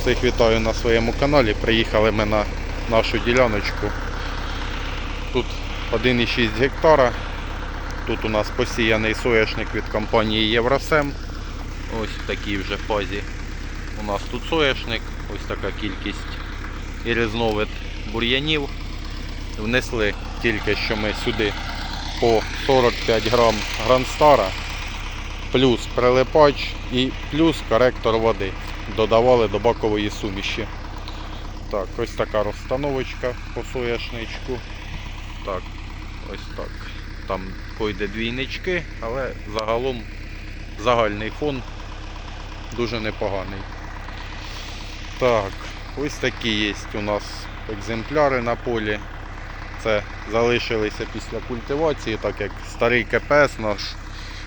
Всіх вітаю на своєму каналі. Приїхали ми на нашу діляночку. Тут 1,6 гектара. Тут у нас посіяний соняшник від компанії Євросем. Ось в такій вже фазі. У нас тут соняшник, ось така кількість і різновид бур'янів. Внесли тільки що ми сюди по 45 грам гранстара, плюс прилипач і плюс коректор води. Додавали до бакової суміші. Так, ось така розстановочка по соняшничку. Так, ось так. Там койде двійнички, але загалом загальний фон дуже непоганий. Так, ось такі є у нас екземпляри на полі. Це залишилися після культивації, так як старий КПС наш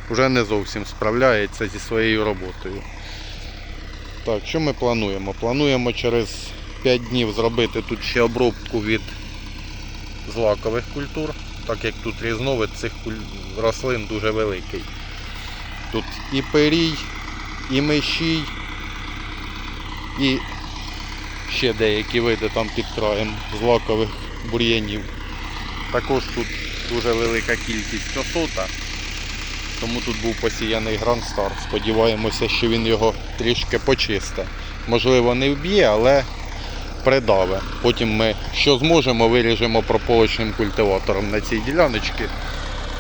вже не зовсім справляється зі своєю роботою. Так, що ми плануємо? Плануємо через 5 днів зробити тут ще обробку від злакових культур, так як тут різновид цих рослин дуже великий. Тут і перій, і мещій, і ще деякі види там під краєм злакових бур'янів. Також тут дуже велика кількість осота, тому тут був посіяний грандстар. Сподіваємося, що він його трішки почистить. Можливо, не вб'є, але придаве. Потім ми, що зможемо, виріжемо прополочним культиватором на цій діляночці.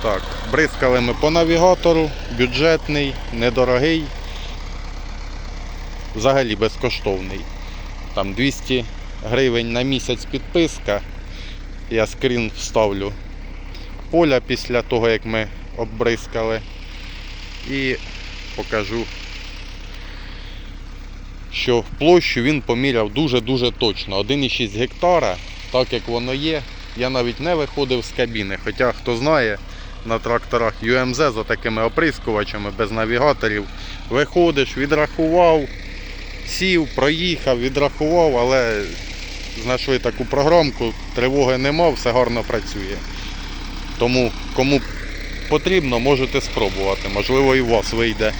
Так, бризкали ми по навігатору, бюджетний, недорогий, взагалі безкоштовний. Там 200 гривень на місяць підписка. Я скрін вставлю поля після того, як ми оббризкали. І покажу, що площу він поміряв дуже-дуже точно. 1,6 гектара, так як воно є. Я навіть не виходив з кабіни. Хоча, хто знає, на тракторах UMZ за такими оприскувачами без навігаторів виходиш, відрахував, сів, проїхав, відрахував, але знайшли таку програмку, тривоги нема, все гарно працює. Тому кому потрібно, можете спробувати. Можливо і у вас вийде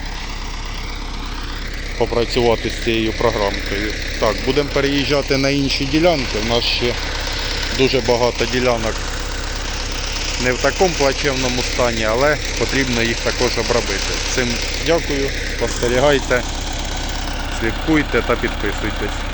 попрацювати з цією програмкою. Так, будемо переїжджати на інші ділянки. У нас ще дуже багато ділянок не в такому плачевному стані, але потрібно їх також обробити. Всім дякую, спостерігайте, слідкуйте та підписуйтесь.